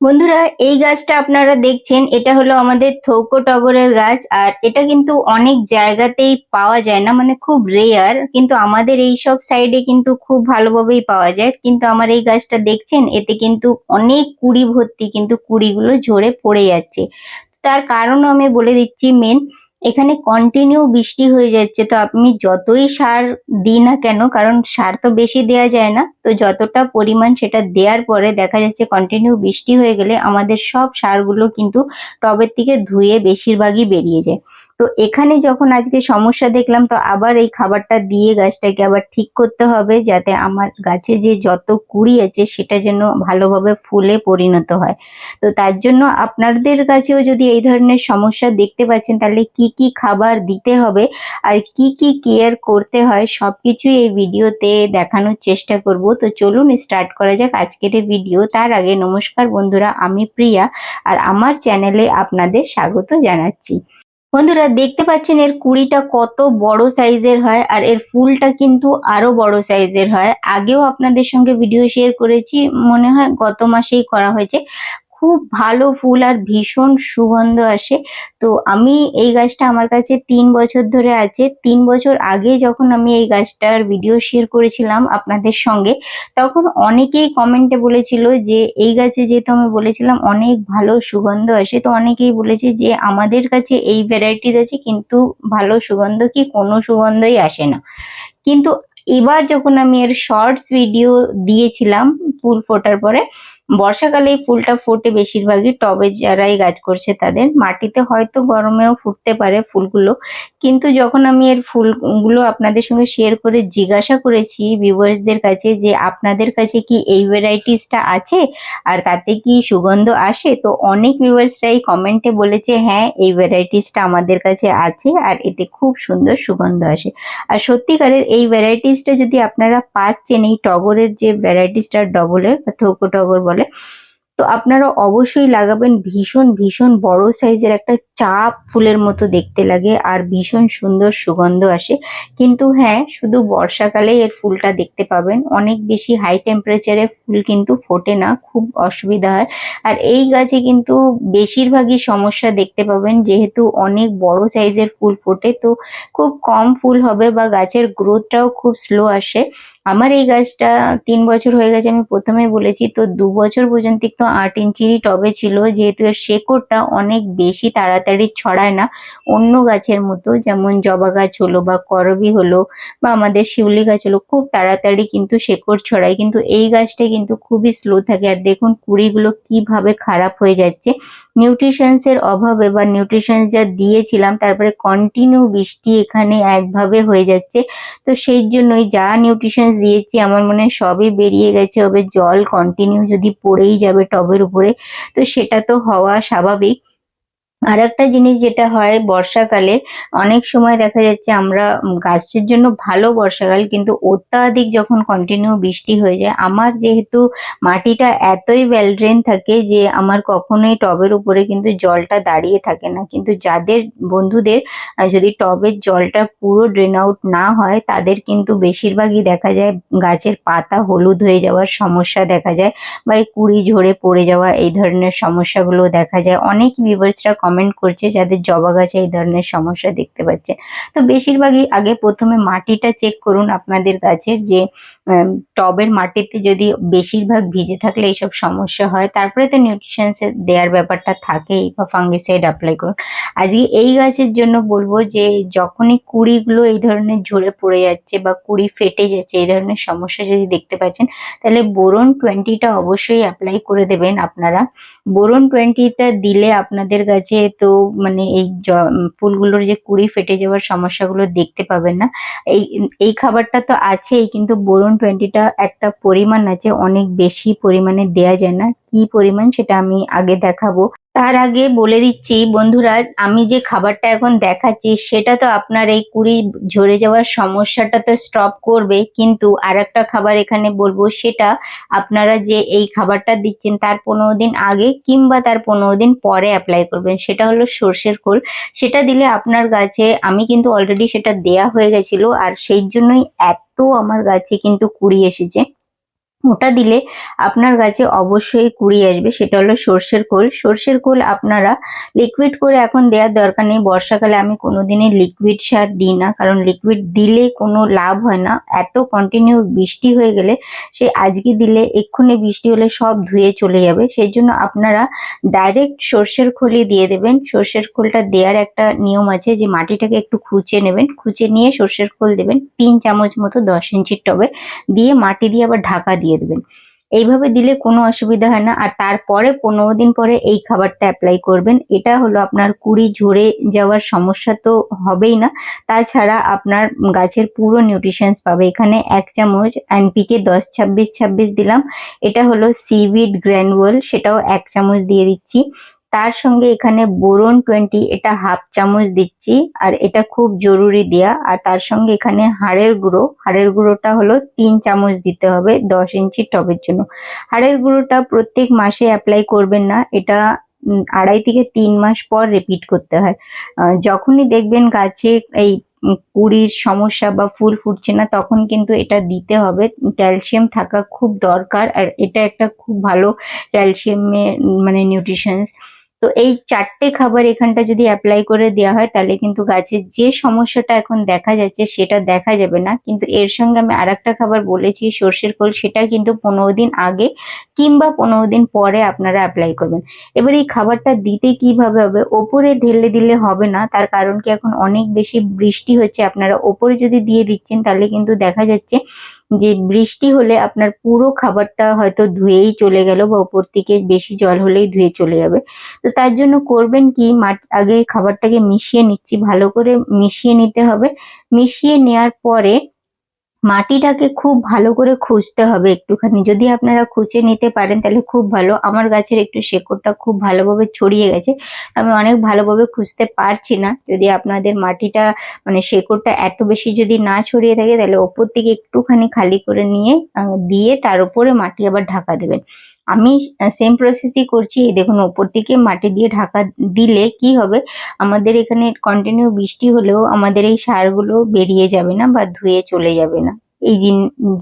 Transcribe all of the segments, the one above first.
বন্ধুরা, এই গাছটা আপনারা দেখছেন, এটা হলো আমাদের থৌকো টগরের গাছ, আর এটা কিন্তু অনেক জায়গাতেই পাওয়া যায় না মানে খুব রেয়ার কিন্তু আমাদের এই সব সাইডে কিন্তু খুব ভালোভাবেই পাওয়া যায়। কিন্তু আমার এই গাছটা দেখছেন, এতে কিন্তু অনেক কুড়ি ভর্তি কিন্তু কুড়িগুলো ঝরে পড়ে যাচ্ছে। তার কারণও আমি বলে দিচ্ছি মেন এখানে কন্টিনিউ বৃষ্টি হয়ে যাচ্ছে, তো আপনি যতই সার দিই না কেন, কারণ সার তো বেশি দেওয়া যায় না, তো যতটা পরিমাণ সেটা দেওয়ার পরে দেখা যাচ্ছে কন্টিনিউ বৃষ্টি হয়ে গেলে আমাদের সব সারগুলো কিন্তু টবের থেকে ধুয়ে বেশিরভাগই বেরিয়ে যায়। তো এখানে যখন আজকে সমস্যা দেখলাম, তো আবার এই খাবারটা দিয়ে গাছটাকে আবার ঠিক করতে হবে, যাতে আমার গাছে যে যত কুড়ি আছে সেটা যেন ভালোভাবে ফুলে পরিণত হয়। তো তার জন্য আপনাদের কাছেও যদি এই ধরনের সমস্যা দেখতে পাচ্ছেন, তাহলে কি কি খাবার দিতে হবে আর কি কি কেয়ার করতে হয়, সবকিছুই এই ভিডিওতে দেখানোর চেষ্টা করব। তো চলুন স্টার্ট করা যাক আজকের এই ভিডিও তার আগে নমস্কার বন্ধুরা, আমি প্রিয়া আর আমার চ্যানেলে আপনাদের স্বাগত জানাচ্ছি। বন্ধুরা, দেখতে পাচ্ছেন এর কুড়িটা কত বড় সাইজের হয় আর এর ফুলটা কিন্তু আরও বড় সাইজের হয়। আগেও আপনাদের সঙ্গে ভিডিও শেয়ার করেছি, মনে হয় গত মাসেই করা হয়েছে। খুব ভালো ফুল আর ভীষণ সুগন্ধ আসে। তো আমি এই গাছটা আমার কাছে তিন বছর ধরে আছে। তিন বছর আগে যখন আমি এই গাছটার ভিডিও শেয়ার করেছিলাম আপনাদের সঙ্গে, তখন অনেকেই কমেন্টে বলেছিল যে, এই গাছে যেহেতু আমি বলেছিলাম অনেক ভালো সুগন্ধ আসে, তো অনেকেই বলেছে যে, আমাদের কাছে এই ভ্যারাইটিস আছে, কিন্তু ভালো সুগন্ধ কি? কোনো সুগন্ধই আসে না। কিন্তু এবার যখন আমি এর শর্টস ভিডিও দিয়েছিলাম, ফুল ফোটার পরে বর্ষাকালে এই ফুলটা ফোটে বেশিরভাগই টবে যারাই গাছ করছে তাদের। মাটিতে হয়তো গরমেও ফুটতে পারে ফুলগুলো। কিন্তু যখন আমি এর ফুলগুলো আপনাদের সঙ্গে শেয়ার করে জিজ্ঞাসা করেছি ভিউয়ার্সদের কাছে যে আপনাদের কাছে কি এই ভ্যারাইটিসটা আছে? আর তাতে কি সুগন্ধ আসে? তো অনেক ভিউয়ার্সরাই কমেন্টে বলেছে হ্যাঁ এই ভ্যারাইটিসটা আমাদের কাছে আছে আর এতে খুব সুন্দর সুগন্ধ আসে। আর সত্যিকারের এই ভ্যারাইটিসটা যদি আপনারা পাচ্ছেন, এই টগরের যে ভ্যারাইটিসটা ডবলের বা থৌকো টগর বলে তো আপনারা অবশ্যই লাগাবেন ভীষণ ভীষণ বড় সাইজের একটা চাপ ফুলের মতো দেখতে লাগে আর ভীষণ সুন্দর সুগন্ধ আসে। কিন্তু হ্যাঁ শুধু বর্ষাকালে এর ফুলটা দেখতে পাবেন। অনেক বেশি হাই টেম্পারেচারে ফুল কিন্তু ফোটে না, খুব অসুবিধা হয়। আর এই গাছে কিন্তু বেশিরভাগই সমস্যা দেখতে পাবেন, যেহেতু অনেক বড় সাইজের ফুল ফোটে। তো খুব কম ফুল হবে বা গাছের গ্রোথটাও খুব স্লো আসে। আমার এই গাছটা তিন বছর হয়ে গেছে, আমি প্রথমে বলেছি, তো দু বছর পর্যন্ত একটু আট ইঞ্চিরই টবে ছিল, যেহেতু এর শেকড়টা অনেক বেশি তাড়াতাড়ি ছড়ায় না। অন্য গাছের মতো, যেমন জবা গাছ হলো বা করবি হলো বা আমাদের শিউলি গাছ হলো, খুব তাড়াতাড়ি কিন্তু শেকড় ছড়ায়। কিন্তু এই গাছটা কিন্তু খুবই স্লো থাকে। আর দেখুন, কুড়িগুলো কীভাবে খারাপ হয়ে যাচ্ছে। নিউট্রিশনস এর অভাবে বা নিউট্রিশনস যা দিয়েছিলাম, তারপরে কন্টিনিউ বৃষ্টি এখানে একভাবে হয়ে যাচ্ছে। তো সেই জন্যই যা নিউট্রিশনস দিয়েছি, আমার মনে হয় সবই বেরিয়ে গেছে। হবে জল কন্টিনিউ যদি পড়েই যাবে টবের উপরে, তো সেটা তো হওয়া স্বাভাবিক। আর একটা জিনিস যেটা হয় বর্ষাকালে, অনেক সময় দেখা যাচ্ছে আমরা গাছের জন্য ভালো বর্ষাকাল, কিন্তু অত্যাধিক যখন কন্টিনিউ বৃষ্টি হয়ে যায়, আমার যেহেতু মাটিটা এতই ওয়েল ড্রেন থাকে যে আমার কখনোই টবের উপরে কিন্তু জলটা দাঁড়িয়ে থাকে না। কিন্তু যাদের বন্ধুদের যদি টবের জলটা পুরো ড্রেন আউট না হয়, তাদের কিন্তু বেশিরভাগই দেখা যায় গাছের পাতা হলুদ হয়ে যাওয়ার সমস্যা দেখা যায় বা এই কুড়ি ঝরে পড়ে যাওয়া এই ধরনের সমস্যাগুলো দেখা যায়। অনেক ভিউয়ার্সরা কমেন্ট করছে, যাদের জবা গাছে এই ধরনের সমস্যা দেখতে পাচ্ছেন তো বেশিরভাগই আগে প্রথমে মাটিটা চেক করুন আপনাদের গাছের যে টবের মাটিতে যদি বেশিরভাগ ভিজে থাকলে এইসব সমস্যা হয়, তারপরে তো নিউট্রিশনসের দেওয়ার ব্যাপারটা থাকেই বা ফাঙ্গিসাইড অ্যাপ্লাই করুন। আজকে এই গাছের জন্য বলব যে, যখনই কুড়িগুলো এই ধরনের ঝরে পড়ে যাচ্ছে বা কুড়ি ফেটে যাচ্ছে এই ধরনের সমস্যা যদি দেখতে পাচ্ছেন, তাহলে বোরন টোয়েন্টিটা অবশ্যই অ্যাপ্লাই করে দেবেন আপনারা। বোরন টোয়েন্টিটা দিলে আপনাদের কাছে তো মানে এই ফুলগুলোর যে কুড়ি ফেটে যাওয়ার সমস্যাগুলো দেখতে পাবেন না। এই এই খাবারটা তো আছেই, কিন্তু বোরন টোয়েন্টিটা একটা পরিমাণ আছে, অনেক বেশি পরিমাণে দেয়া যায় না। কি পরিমাণ সেটা আমি আগে দেখাবো। তার আগে বলে দিচ্ছি, বন্ধুরা, আমি যে খাবারটা এখন দেখাচ্ছি, সেটা তো আপনার এই কুড়ি ঝরে যাওয়ার সমস্যাটা তো স্টপ করবে, কিন্তু আর একটা খাবার এখানে বলব, সেটা আপনারা যে এই খাবারটা দিচ্ছেন, তার পনেরো দিন আগে কিংবা তার পনেরো দিন পরে অ্যাপ্লাই করবেন, সেটা হলো সর্ষের খোল। সেটা দিলে আপনার গাছে, আমি কিন্তু অলরেডি সেটা দেয়া হয়ে গেছিল, আর সেই জন্যই এত আমার গাছে কিন্তু কুড়ি এসেছে। ওটা দিলে আপনার গাছে অবশ্যই কুড়ি আসবে, সেটা হলো সর্ষের খোল। সর্ষের খোল আপনারা লিকুইড করে এখন দেওয়ার দরকার নেই। বর্ষাকালে আমি কোনোদিনই লিকুইড সার দিই না, কারণ লিকুইড দিলে কোনো লাভ হয় না। এত কন্টিনিউ বৃষ্টি হয়ে গেলে সে আজকে দিলে, এক্ষুনি বৃষ্টি হলে সব ধুয়ে চলে যাবে। সেই জন্য আপনারা ডাইরেক্ট সর্ষের খোলই দিয়ে দেবেন। সর্ষের খোলটা দেওয়ার একটা নিয়ম আছে যে মাটিটাকে একটু খুঁচে নেবেন। খুঁচে নিয়ে সর্ষের খোল দেবেন তিন চামচ মতো দশ ইঞ্চির টবে। দিয়ে মাটি দিয়ে আবার ঢাকা দিয়ে দেবেন। এইভাবে দিলে কোনো অসুবিধা হয় না। আর তারপরে পনেরো দিন পরে এই খাবারটা অ্যাপ্লাই করবেন। এটা হলো আপনার কুড়ি ঝরে যাওয়ার সমস্যা তো হবেই না। তাছাড়া আপনার গাছের পুরো নিউট্রিশনস পাবে। এখানে এক চামচ এনপিকে দশ, ছাব্বিশ ছাব্বিশ দিলাম। এটা হলো সিভিড গ্র্যানুয়াল সেটাও এক চামচ দিয়ে দিচ্ছি। তার সঙ্গে এখানে বোরন টোয়েন্টি, এটা হাফ চামচ দিচ্ছি, আর এটা খুব জরুরি দেয়া। আর তার সঙ্গে এখানে হাড়ের গুঁড়ো, হাড়ের গুঁড়োটা হলো তিন চামচ দিতে হবে দশ ইঞ্চি টবের জন্য। হাড়ের গুঁড়োটা প্রত্যেক মাসে অ্যাপ্লাই করবেন না, এটা আড়াই থেকে তিন মাস পর রিপিট করতে হয়। যখনই দেখবেন গাছে এই কুড়ির সমস্যা বা ফুল ফুটছে না, তখন কিন্তু এটা দিতে হবে। ক্যালসিয়াম থাকা খুব দরকার, আর এটা একটা খুব ভালো ক্যালসিয়ামের মানে নিউট্রিশনস তো এই চারটে খাবার এখানটা যদি অ্যাপ্লাই করে দেওয়া হয়, তাহলে কিন্তু গাছের যে সমস্যাটা এখন দেখা যাচ্ছে সেটা দেখা যাবে না। কিন্তু এর সঙ্গে আমি আরেকটা খাবার বলেছি, সর্ষের খোল, সেটা কিন্তু পনেরো দিন আগে কিংবা পনেরো দিন পরে আপনারা অ্যাপ্লাই করবেন। এবার এই খাবারটা দিতে কীভাবে হবে? ওপরে ঢেলে দিলে হবে না, তার কারণ কি এখন অনেক বেশি বৃষ্টি হচ্ছে। আপনারা ওপরে যদি দিয়ে দিচ্ছেন, তাহলে কিন্তু দেখা যাচ্ছে যে বৃষ্টি হলে আপনার পুরো খাবারটা হয়তো ধুয়েই চলে গেল বা ওপর থেকে বেশি জল হলেই ধুয়ে চলে যাবে। তো তার জন্য করবেন কি আগে খাবারটাকে মিশিয়ে নিচ্ছি, ভালো করে মিশিয়ে নিতে হবে। মিশিয়ে নেওয়ার পরে মাটিটাকে খুব ভালো করে খুঁজতে হবে একটুখানি। যদি আপনারা খুঁজে নিতে পারেন, তাহলে খুব ভালো। আমার গাছের একটু শেকড়টা খুব ভালোভাবে ছড়িয়ে গেছে। আমি অনেক ভালোভাবে খুঁজতে পারছি না। যদি আপনাদের মাটিটা মানে শেকড়টা এত বেশি যদি না ছড়িয়ে থাকে, তাহলে ওপর থেকে একটুখানি খালি করে নিয়ে দিয়ে তার উপরে মাটি আবার ঢাকা দেবেন। আমি সেম প্রসেসই করছি। এই দেখুন, ওপর থেকে মাটি দিয়ে ঢাকা দিলে কি হবে? আমাদের এখানে কন্টিনিউ বৃষ্টি হলেও আমাদের এই সারগুলো বেরিয়ে যাবে না বা ধুয়ে চলে যাবে না। এই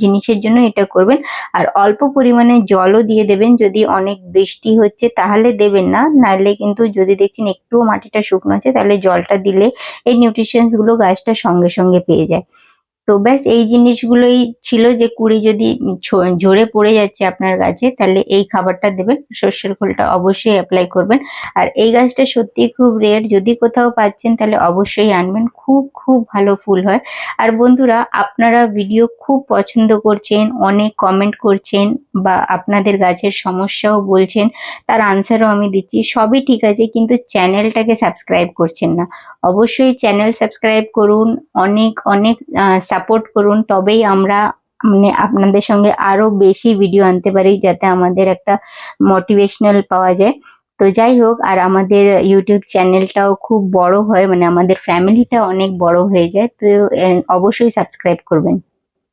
জিনিসের জন্য এটা করবেন। আর অল্প পরিমাণে জলও দিয়ে দেবেন। যদি অনেক বৃষ্টি হচ্ছে তাহলে দেবেন না। নাহলে কিন্তু যদি দেখছেন একটুও মাটিটা শুকনো আছে, তাহলে জলটা দিলে এই নিউট্রিশনসগুলো গাছটা সঙ্গে সঙ্গে পেয়ে যায়। তো ব্যাস, এই জিনিসগুলোই ছিল যে কুড়ি যদি ঝরে পড়ে যাচ্ছে আপনার গাছে, তাহলে এই খাবারটা দেবেন। সর্ষের খোলটা অবশ্যই অ্যাপ্লাই করবেন। আর এই গাছটা সত্যি খুব রেয়ার যদি কোথাও পাচ্ছেন, তাহলে অবশ্যই আনবেন। খুব খুব ভালো ফুল হয়। আর বন্ধুরা, আপনারা ভিডিও খুব পছন্দ করছেন, অনেক কমেন্ট করছেন, বা আপনাদের গাছের সমস্যাও বলছেন, তার আনসারও আমি দিচ্ছি। সবই ঠিক আছে, কিন্তু চ্যানেলটাকে সাবস্ক্রাইব করছেন না। অবশ্যই চ্যানেল সাবস্ক্রাইব করুন। অনেক অনেক সাপোর্ট করুন, তবেই আমরা মানে আপনাদের সঙ্গে আরও বেশি ভিডিও আনতে পারি যাতে আমাদের একটা মোটিভেশনাল পাওয়া যায়। তো যাই হোক, আর আমাদের ইউটিউব চ্যানেলটাও খুব বড় হয় মানে আমাদের ফ্যামিলিটা অনেক বড় হয়ে যায়, তো অবশ্যই সাবস্ক্রাইব করবেন।